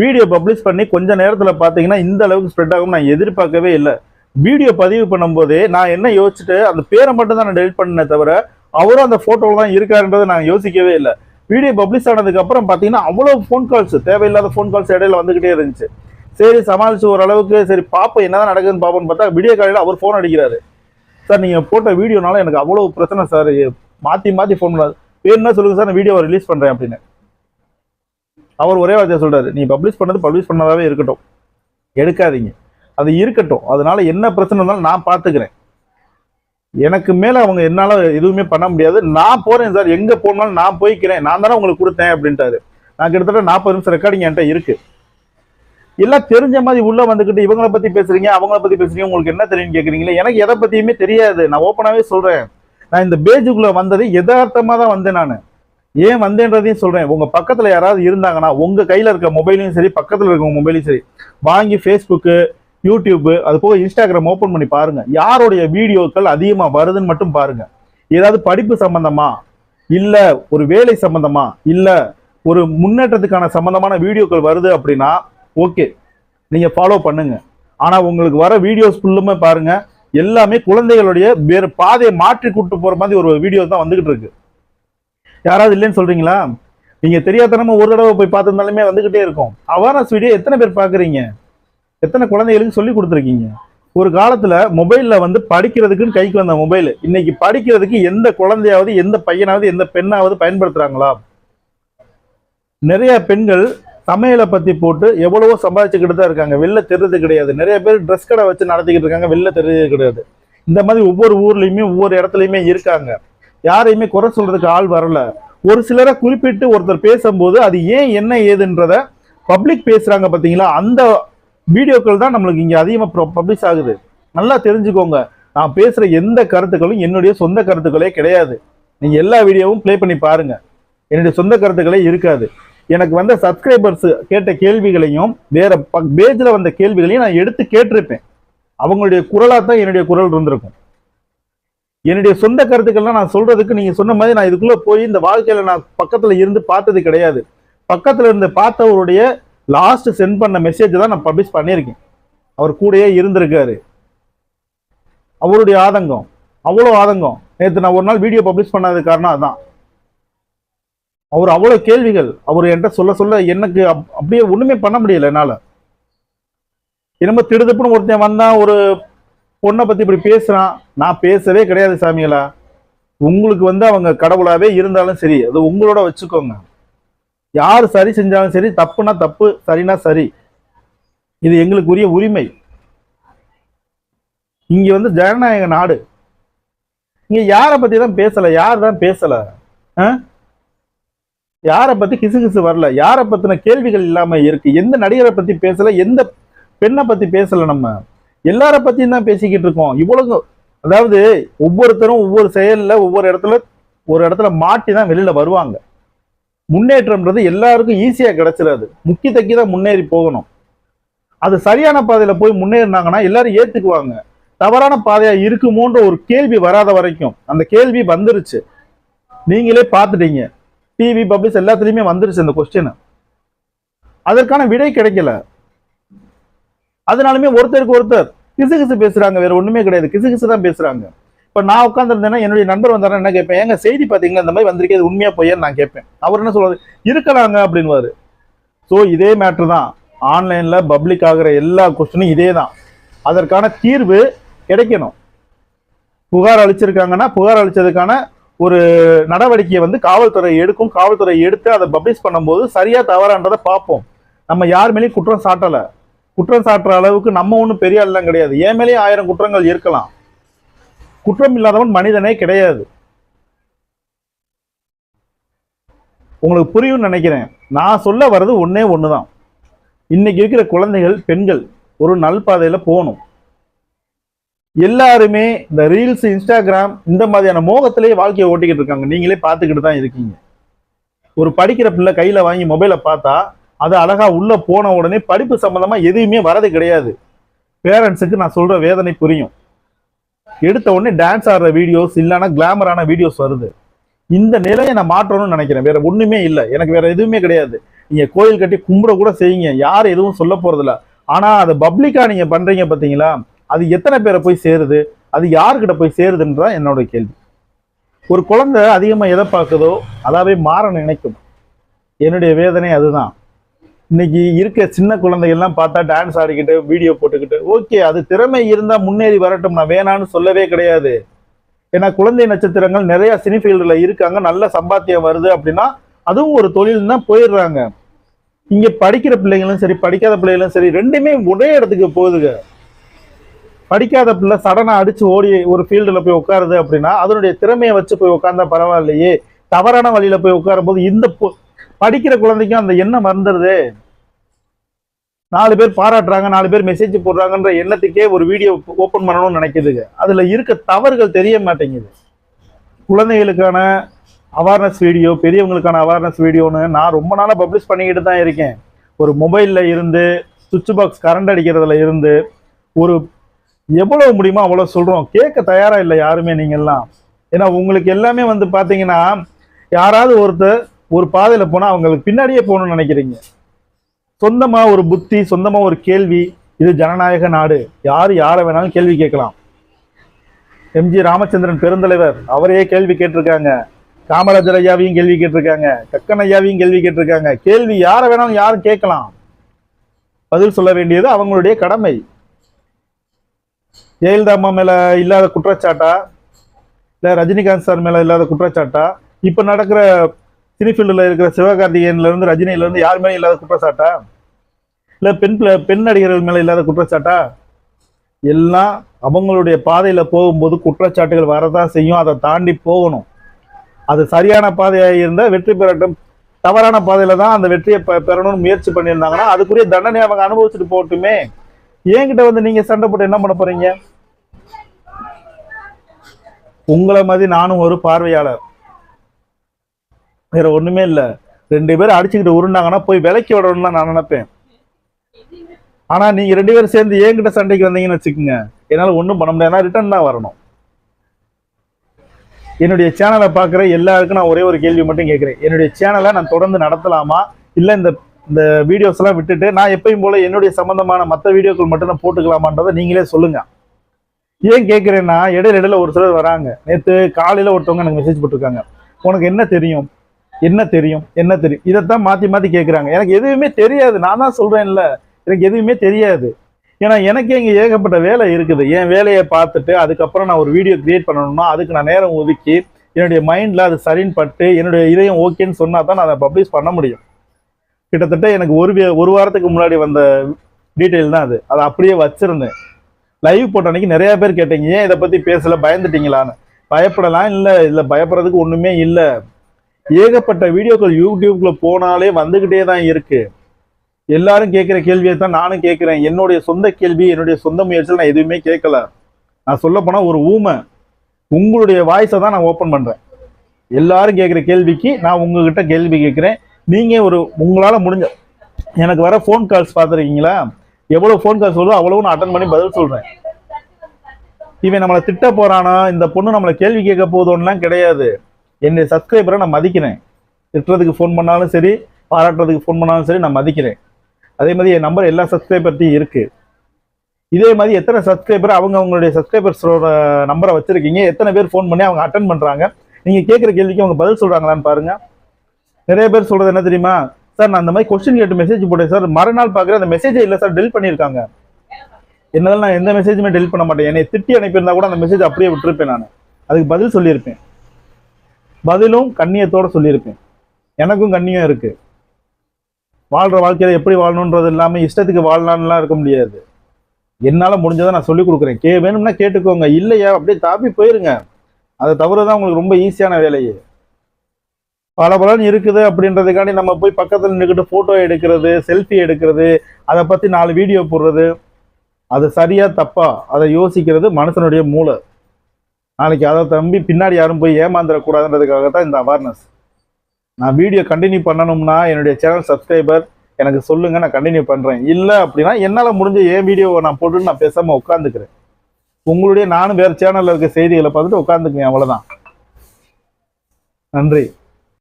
Video publish பண்ணி கொஞ்ச நேரத்தில் பார்த்தீங்கன்னா இந்த அளவுக்கு ஸ்ப்ரெட் ஆகும் நான் எதிர்பார்க்கவே இல்லை. வீடியோ பதிவு பண்ணும்போதே நான் என்ன யோசிச்சுட்டு அந்த பேரை மட்டும் தான் நான் டெலிட் பண்ணனே தவிர அவரும் அந்த ஃபோட்டோவில் தான் இருக்காருன்றதை நான் யோசிக்கவே இல்லை. வீடியோ பப்ளிஷ் ஆனதுக்கப்புறம் பார்த்தீங்கன்னா அவ்வளோ ஃபோன் கால்ஸ் தேவையில்லாத ஃபோன் கால்ஸ் இடையில வந்துகிட்டே இருந்துச்சு. சரி சமாளிச்சு ஓரளவுக்கு சரி பாப்போம் என்னதான் நடக்குதுன்னு பார்ப்போம்னு பார்த்தா வீடியோ காலையில் அவர் ஃபோன் அடிக்கிறாரு. சார் நீங்கள் போட்ட வீடியோனால எனக்கு அவ்வளோ பிரச்சனை சார் மாற்றி மாற்றி ஃபோன் பண்ணாது. வேணும்னா சொல்லுங்கள் சார் நான் வீடியோவை ரிலீஸ் பண்ணுறேன் அப்படின்னு. அவர் ஒரே வார்த்தையை சொல்கிறார் நீ பப்ளிஷ் பண்ணது பப்ளிஷ் பண்ணதாகவே இருக்கட்டும். எடுக்காதீங்க. அது இருக்கட்டும். அதனால என்ன பிரச்சனை இருந்தாலும் நான் பார்த்துக்கிறேன். எனக்கு மேலே அவங்க என்னால் எதுவுமே பண்ண முடியாது. நான் போகிறேன் சார். எங்கே போனாலும் நான் போய்க்கிறேன். நான் தானே உங்களுக்கு கொடுத்தேன் அப்படின்ட்டாரு. நான் கிட்டத்தட்ட நாற்பது நிமிஷம் ரெக்கார்டிங் என்கிட்ட இருக்குது எல்லாம் தெரிஞ்ச மாதிரி உள்ளே வந்துக்கிட்டு இவங்களை பற்றி பேசுறீங்க அவங்கள பற்றி பேசுகிறீங்க உங்களுக்கு என்ன தெரியும் கேட்குறீங்களே எனக்கு எதை பற்றியுமே தெரியாது. நான் ஓப்பனாகவே சொல்கிறேன் நான் இந்த பேஜுக்குள்ளே வந்தது எதார்த்தமாக தான் வந்தேன் நான். ஏன் வந்தேன்றதையும் சொல்றேன். உங்க பக்கத்துல யாராவது இருந்தாங்கன்னா உங்க கையில இருக்க மொபைலையும் சரி பக்கத்துல இருக்க மொபைலையும் சரி வாங்கி ஃபேஸ்புக்கு யூடியூப் அது போக இன்ஸ்டாகிராம் ஓப்பன் பண்ணி பாருங்க. யாருடைய வீடியோக்கள் அதிகமா வருதுன்னு மட்டும் பாருங்க. ஏதாவது படிப்பு சம்பந்தமா இல்ல ஒரு வேலை சம்பந்தமா இல்ல ஒரு முன்னேற்றத்துக்கான சம்பந்தமான வீடியோக்கள் வருது அப்படின்னா ஓகே நீங்க ஃபாலோ பண்ணுங்க. ஆனா உங்களுக்கு வர வீடியோஸ் ஃபுல்லுமே பாருங்க. எல்லாமே குழந்தைகளுடைய வேறு பாதையை மாற்றி கூப்பிட்டு போற மாதிரி ஒரு வீடியோ தான் வந்துகிட்டு இருக்கு. யாராவது இல்லைன்னு சொல்கிறீங்களா நீங்கள் தெரியாதனமா ஒரு தடவை போய் பார்த்துருந்தாலுமே வந்துக்கிட்டே இருக்கும். அவேர்னஸ் வீடியோ எத்தனை பேர் பார்க்குறீங்க? எத்தனை குழந்தைகளுக்கு சொல்லி கொடுத்துருக்கீங்க? ஒரு காலத்தில் மொபைலில் வந்து படிக்கிறதுக்குன்னு கைக்கு வந்த மொபைல் இன்னைக்கு படிக்கிறதுக்கு எந்த குழந்தையாவது எந்த பையனாவது எந்த பெண்ணாவது பயன்படுத்துகிறாங்களா நிறைய பெண்கள் சமையலை பற்றி போட்டு எவ்வளவோ சம்பாதிச்சுக்கிட்டு தான் இருக்காங்க. வெளில தெரிறது கிடையாது. நிறைய பேர் ட்ரெஸ் கடை வச்சு நடத்திக்கிட்டு இருக்காங்க. வெளில தெரிறது கிடையாது. இந்த மாதிரி ஒவ்வொரு ஊர்லேயுமே ஒவ்வொரு இடத்துலையுமே இருக்காங்க. யாரையுமே குறை சொல்றதுக்கு ஆள் வரல. ஒரு சிலரை குறிப்பிட்டு ஒருத்தர் பேசும்போது அது ஏன் என்ன ஏதுன்றத பப்ளிக் பேசுறாங்க பார்த்தீங்களா? அந்த வீடியோக்கள் தான் நம்மளுக்கு இங்கே அதிகமாக பப்ளிஷ் ஆகுது. நல்லா தெரிஞ்சுக்கோங்க. நான் பேசுகிற எந்த கருத்துக்களும் என்னுடைய சொந்த கருத்துக்களே கிடையாது. நீங்கள் எல்லா வீடியோவும் ப்ளே பண்ணி பாருங்க. என்னுடைய சொந்த கருத்துக்களே இருக்காது. எனக்கு வந்த சப்ஸ்கிரைபர்ஸ் கேட்ட கேள்விகளையும் வேற பேஜில் வந்த கேள்விகளையும் நான் எடுத்து கேட்டிருப்பேன். அவங்களுடைய குரலாக தான் என்னுடைய குரல் இருந்திருக்கும். என்னுடைய சொந்த கருத்துக்கள்லாம் நான் சொல்றதுக்கு நீங்க சொன்ன மாதிரி நான் இதுக்குள்ள போய் இந்த வாழ்க்கையில நான் பக்கத்துல இருந்து பார்த்தது கிடையாது. பக்கத்துல இருந்து பார்த்தவருடைய லாஸ்ட் சென்ட் பண்ண மெசேஜ் தான் நான் பப்ளிஷ் பண்ணியிருக்கேன். அவர் கூடயே இருந்திருக்காரு. அவருடைய ஆதங்கம் அவ்வளோ ஆதங்கம். நேற்று நான் ஒரு நாள் வீடியோ பப்ளிஷ் பண்ணாத காரணம் அதான். அவர் அவ்வளோ கேள்விகள் அவர் என்கிட்ட சொல்ல சொல்ல எனக்கு அப்- அப்படியே ஒன்றுமே பண்ண முடியல என்னால். என்னமோ திடுதப்புன்னு ஒருத்தன் வந்தான் ஒரு பொண்ணை பத்தி இப்படி பேசுகிறான் நான் பேசவே கிடையாது சாமிகளா. உங்களுக்கு வந்து அவங்க கடவுளாவே இருந்தாலும் சரி அது உங்களோட வச்சுக்கோங்க. யார் சரி செஞ்சாலும் சரி தப்புனா தப்பு சரினா சரி. இது எங்களுக்கு உரிய உரிமை. இங்க வந்து ஜனநாயக நாடு. இங்க யாரை பத்தி தான் பேசல? யார் தான் பேசல? ஆ? யாரை பத்தி கிசுகிசு வரல? யாரை பத்தின கேள்விகள் இல்லாம இருக்கு? எந்த நடிகரை பத்தி பேசல? எந்த பெண்ணை பத்தி பேசல நம்ம? எல்லார பத்தியும் தான் பேசிக்கிட்டு இருக்கோம். இவ்வளவு அதாவது ஒவ்வொருத்தரும் ஒவ்வொரு செயல்ல ஒவ்வொரு இடத்துல ஒரு இடத்துல மாட்டி தான் வெளியில வருவாங்க. முன்னேற்றம்ன்றது எல்லாருக்கும் ஈஸியா கிடைச்சிடாது முக்கி தக்கி தான் முன்னேறி போகணும். அது சரியான பாதையில போய் முன்னேறினாங்கன்னா எல்லாரும் ஏத்துக்குவாங்க. தவறான பாதையா இருக்குமோன்ற ஒரு கேள்வி வராத வரைக்கும் அந்த கேள்வி வந்துருச்சு. நீங்களே பார்த்துட்டீங்க. டிவி பப்ளிஷ் எல்லாத்துலயுமே வந்துருச்சு அந்த கொஸ்டின் அதற்கான விடை கிடைக்கல. அதனாலுமே ஒருத்தருக்கு ஒருத்தர் கிசுகிசு பேசுறாங்க வேற ஒண்ணுமே கிடையாது. கிசுகிசு தான் பேசுறாங்க. இப்ப நான் உட்காந்துருந்தேன்னா என்னுடைய நண்பர் வந்தாரா என்ன கேட்பேன்? எங்க செய்தி பாத்தீங்களா இந்த மாதிரி வந்திருக்கே உண்மையா பொய்யான்னு நான் கேட்பேன். அவர் என்ன சொல்றாரு இருக்கலாங்க அப்படின்வாரு ஸோ இதே மேட்ரு தான். ஆன்லைன்ல பப்ளிக் ஆகிற எல்லா கொஸ்டினும் இதே தான் அதற்கான தீர்வு கிடைக்கணும். புகார் அளிச்சிருக்காங்கன்னா புகார் அளிச்சதுக்கான ஒரு நடவடிக்கையை வந்து காவல்துறை எடுக்கும். காவல்துறை எடுத்து அதை பப்ளிஷ் பண்ணும்போது சரியா தவறான்றதை பார்ப்போம். நம்ம யார் மேலேயும் குற்றம் சாட்டலை. குற்றம் சாட்டுற அளவுக்கு நம்ம ஒன்றும் பெரிய ஆள்லாம் கிடையாது. ஏன் மேலேயும் ஆயிரம் குற்றங்கள் இருக்கலாம். குற்றம் இல்லாதவன் மனிதனே கிடையாது. உங்களுக்கு புரியும்னு நினைக்கிறேன். நான் சொல்ல வர்றது ஒன்றே ஒன்று தான் இன்னைக்கு இருக்கிற குழந்தைகள் பெண்கள் ஒரு நல்பாதையில் போகணும். எல்லாருமே இந்த ரீல்ஸ் இன்ஸ்டாகிராம் இந்த மாதிரியான மோகத்திலேயே வாழ்க்கையை ஓட்டிக்கிட்டு இருக்காங்க. நீங்களே பார்த்துக்கிட்டு தான் இருக்கீங்க. ஒரு படிக்கிற பிள்ளை கையில் வாங்கி மொபைலை பார்த்தா அது அழகாக உள்ளே போன உடனே படிப்பு சம்மந்தமாக எதுவுமே வரது கிடையாது. பேரண்ட்ஸுக்கு நான் சொல்கிற வேதனை புரியும். எடுத்த உடனே டான்ஸ் ஆடுற வீடியோஸ் இல்லைன்னா கிளாமரான வீடியோஸ் வருது. இந்த நிலையை நான் மாற்றணும்னு நினைக்கிறேன். வேற ஒன்றுமே இல்லை. எனக்கு வேற எதுவுமே கிடையாது. நீங்கள் கோயில் கட்டி கும்பிட கூட செய்யுங்க. யார் எதுவும் சொல்ல போகிறதில்ல ஆனால் அதை பப்ளிக்காக நீங்கள் பண்ணுறீங்க பார்த்தீங்களா அது எத்தனை பேரை போய் சேருது? அது யாருக்கிட்ட போய் சேருதுன்றா என்னோட கேள்வி. ஒரு குழந்தை அதிகமாக எதை பார்க்குதோ அதாவே மாற நினைக்கும். என்னுடைய வேதனை அதுதான். இன்னைக்கு இருக்க சின்ன குழந்தைகள்லாம் பார்த்தா டான்ஸ் ஆடிக்கிட்டு வீடியோ போட்டுக்கிட்டு ஓகே அது திறமை இருந்தால் முன்னேறி வரட்டும் நான் வேணான்னு சொல்லவே கிடையாது. ஏன்னா குழந்தை நட்சத்திரங்கள் நிறையா சினி ஃபீல்டில் இருக்காங்க. நல்ல சம்பாத்தியம் வருது அப்படின்னா அதுவும் ஒரு தொழில் தான் போயிடுறாங்க. இங்கே படிக்கிற பிள்ளைங்களும் சரி படிக்காத பிள்ளைகளும் சரி ரெண்டுமே ஒரே இடத்துக்கு போகுதுங்க. படிக்காத பிள்ளை சடனாக அடித்து ஓடி ஒரு ஃபீல்டில் போய் உட்காருது அப்படின்னா அதனுடைய திறமையை வச்சு போய் உட்காந்தா பரவாயில்லையே. தவறான வழியில் போய் உட்காரும் போது இந்த பொ- படிக்கிற குழந்தைக்கும் அந்த எண்ணம் மறந்துடுது. நாலு பேர் பாராட்டுறாங்க நாலு பேர் மெசேஜ் போடுறாங்கன்ற எண்ணத்துக்கே ஒரு வீடியோ ஓப்பன் பண்ணணும்னு நினைக்கிதுங்க. அதில் இருக்க தவறுகள் தெரிய மாட்டேங்குது. குழந்தைகளுக்கான அவேர்னஸ் வீடியோ பெரியவங்களுக்கான அவேர்னஸ் வீடியோன்னு நான் ரொம்ப நாளாக பப்ளிஷ் பண்ணிக்கிட்டு தான் இருக்கேன். ஒரு மொபைலில் இருந்து சுவிட்ச் பாக்ஸ் கரண்ட் அடிக்கிறதுல இருந்து ஒரு எவ்வளவு முடியுமோ அவ்வளோ சொல்கிறோம் கேட்க தயாராக இல்லை யாருமே நீங்கள்லாம் ஏன்னா உங்களுக்கு எல்லாமே வந்து பார்த்தீங்கன்னா யாராவது ஒருத்தர் ஒரு பாதையில் போனால் அவங்களுக்கு பின்னாடியே போகணும்னு நினைக்கிறீங்க. சொந்தமாக ஒரு புத்தி சொந்தமாக ஒரு கேள்வி இது ஜனநாயக நாடு. யார் யாரை வேணாலும் கேள்வி கேட்கலாம். எம்ஜி ராமச்சந்திரன் பெருந்தலைவர் அவரையே கேள்வி கேட்டிருக்காங்க. காமராஜர் ஐயாவையும் கேள்வி கேட்டிருக்காங்க. கக்கன் ஐயாவையும் கேள்வி கேட்டிருக்காங்க. கேள்வி யாரை வேணாலும் யாரும் கேட்கலாம். பதில் சொல்ல வேண்டியது அவங்களுடைய கடமை. ஜெயலலிதா அம்மா மேலே இல்லாத குற்றச்சாட்டா? இல்லை ரஜினிகாந்த் சார் மேலே இல்லாத குற்றச்சாட்டா? இப்போ நடக்கிற சினிஃபீல்டில் இருக்கிற சிவகார்த்திகேயன்லேருந்து இருந்து யார் மேலே இல்லாத குற்றச்சாட்டா? இல்லை பெண் பெண் நடிகர்கள் மேலே இல்லாத குற்றச்சாட்டா? எல்லாம் அவங்களுடைய பாதையில் போகும்போது குற்றச்சாட்டுகள் வரதான் செய்யும். அதை தாண்டி போகணும். அது சரியான பாதையாக இருந்தால் வெற்றி பெறட்டும். தவறான பாதையில் தான் அந்த வெற்றியை பெ- பெறணும்னு முயற்சி பண்ணியிருந்தாங்கன்னா அதுக்குரிய தண்டனை அவங்க அனுபவிச்சுட்டு போகட்டுமே. என்கிட்ட வந்து நீங்கள் சண்டை போட்டு என்ன பண்ண போகிறீங்க உங்களை மாதிரி நானும் ஒரு பார்வையாளர். வேற ஒண்ணுமே இல்ல. ரெண்டு பேரும் அடிச்சுக்கிட்டு உருண்டாங்கன்னா போய் விலைக்கு விடணும்னு நான் நினைப்பேன். ஆனா நீங்க ரெண்டு பேரும் சேர்ந்து என்கிட்ட சண்டைக்கு வந்தீங்கன்னு வச்சுக்கோங்க. என்னால ஒண்ணும் பண்ண முடியாது. ரிட்டர்ன் தான் வரணும். என்னுடைய சேனலை பார்க்குற எல்லாருக்கும் நான் ஒரே ஒரு கேள்வி மட்டும் கேட்குறேன். என்னுடைய சேனலை நான் தொடர்ந்து நடத்தலாமா? இல்லை இந்த இந்த வீடியோஸ் எல்லாம் விட்டுட்டு நான் எப்பயும் போல என்னுடைய சம்பந்தமான மற்ற வீடியோக்கள் மட்டும் நான் போட்டுக்கலாமான்றதை நீங்களே சொல்லுங்க. ஏன் கேட்குறேன்னா இடையில இடையில ஒரு சிலர் வராங்க. நேற்று காலையில் ஒருத்தவங்க எனக்கு மெசேஜ் போட்டிருக்காங்க. உனக்கு என்ன தெரியும்? என்ன தெரியும்? என்ன தெரியும்? இதைத்தான் மாற்றி மாற்றி கேட்குறாங்க எனக்கு எதுவுமே தெரியாது. நான் தான் சொல்கிறேன்ல எனக்கு எதுவுமே தெரியாது. ஏன்னா எனக்கே இங்கே ஏகப்பட்ட வேலை இருக்குது. என் வேலையை பார்த்துட்டு அதுக்கப்புறம் நான் ஒரு வீடியோ கிரியேட் பண்ணணும்னா அதுக்கு நான் நேரம் ஒதுக்கி என்னுடைய மைண்டில் அது சரின்னு பட்டு என்னுடைய இதயம் ஓகேன்னு சொன்னா தான் நான் அதை பப்ளிஷ் பண்ண முடியும். கிட்டத்தட்ட எனக்கு ஒரு வே- ஒரு வாரத்துக்கு முன்னாடி வந்த டீட்டெயில் தான் அது. அதை அப்படியே வச்சிருந்தேன். லைவ் போட்ட அன்னைக்கு நிறையா பேர் கேட்டீங்க ஏன் இதை பற்றி பேசல? பயந்துட்டீங்களான்னு? பயப்படலாம் இல்லை. இல்லை பயப்படுறதுக்கு ஒன்றுமே இல்லை. ஏகப்பட்ட வீடியோக்கள் யூடியூப்ல போனாலே வந்துகிட்டே தான் இருக்கு. எல்லாரும் கேட்குற கேள்வியை தான் நானும் கேட்குறேன் என்னுடைய சொந்த கேள்வி என்னுடைய சொந்த முயற்சியில் நான் எதுவுமே கேட்கல நான் சொல்ல ஒரு ஊமை. உங்களுடைய வாய்ஸை தான் நான் ஓப்பன் பண்ணுறேன் எல்லாரும் கேட்குற கேள்விக்கு நான் உங்ககிட்ட கேள்வி கேட்குறேன் நீங்கள் ஒரு உங்களால் முடிஞ்ச எனக்கு வர ஃபோன் கால்ஸ் பார்த்துருக்கீங்களா? எவ்வளோ ஃபோன் கால்ஸ் வருதோ அவ்வளோ நான் அட்டன் பண்ணி பதில் சொல்கிறேன் இவன் நம்மளை திட்ட போகிறானா இந்த பொண்ணு நம்மளை கேள்வி கேட்க போதோன்னுலாம் கிடையாது. என்னுடைய சப்ஸ்கிரைபரை நான் மதிக்கிறேன். திட்டுறதுக்கு ஃபோன் பண்ணாலும் சரி பாராட்டுறதுக்கு ஃபோன் பண்ணாலும் சரி நான் மதிக்கிறேன். அதே மாதிரி என் நம்பர் எல்லா சப்ஸ்கிரைபர்ட்டையும் இருக்குது இதே மாதிரி எத்தனை சப்ஸ்கிரைபர் அவங்க அவங்களுடைய சப்ஸ்கிரைபர்ஸோட நம்பரை வச்சுருக்கீங்க? எத்தனை பேர் ஃபோன் பண்ணி அவங்க அட்டன் பண்ணுறாங்க நீங்கள் கேட்குற கேள்விக்கு அவங்க பதில் சொல்கிறாங்களான்னு பாருங்கள் நிறைய பேர் சொல்கிறது என்ன தெரியுமா? சார் நான் அந்த மாதிரி கொஸ்டின் கேட்டு மெசேஜ் போட்டேன் சார். மறுநாள் பார்க்குறேன். அந்த மெசேஜே இல்லை சார். டெல் பண்ணியிருக்காங்க. என்னால நான் எந்த மெசேஜுமே டெல் பண்ண மாட்டேன். என்னை திட்டி அனுப்பியிருந்தா கூட அந்த மெசேஜ் அப்படியே விட்டுருப்பேன் நான். அதுக்கு பதில் சொல்லியிருப்பேன். பதிலும் கண்ணியத்தோட சொல்லியிருப்பேன் எனக்கும் கண்ணியம் இருக்குது வாழ்கிற வாழ்க்கையில் எப்படி வாழணுன்றது இல்லாமல் இஷ்டத்துக்கு வாழலான்லாம் இருக்க முடியாது. என்னால் முடிஞ்சதை நான் சொல்லிக் கொடுக்குறேன். கே வேணும்னா கேட்டுக்கோங்க. இல்லையா? அப்படியே தாப்பி போயிருங்க. அதை தவிர தான் உங்களுக்கு ரொம்ப ஈஸியான வேலையே. பல பலன் இருக்குது அப்படின்றதுக்காண்டி நம்ம போய் பக்கத்தில் நின்றுக்கிட்டு ஃபோட்டோ எடுக்கிறது செல்ஃபி எடுக்கிறது அதை பற்றி நாலு வீடியோ போடுறது. அது சரியா தப்பா? அதை யோசிக்கிறது மனுஷனுடைய மூளை. நாளைக்கு அதை தம்பி பின்னாடி யாரும் போய் ஏமாந்துடக்கூடாதுன்றதுக்காக தான் இந்த அவேர்னஸ் நான் வீடியோ கண்டினியூ பண்ணணும்னா என்னுடைய சேனல் சப்ஸ்கிரைபர் எனக்கு சொல்லுங்கள் நான் கண்டினியூ பண்ணுறேன் இல்லை அப்படின்னா என்னால் முடிஞ்ச ஏன் வீடியோவை நான் போட்டுட்டு நான் பேசாமல் உட்காந்துக்கிறேன் உங்களுடைய நானும் வேறு சேனலில் இருக்க செய்திகளை பார்த்துட்டு உட்காந்துக்குவேன் அவ்வளோதான் நன்றி.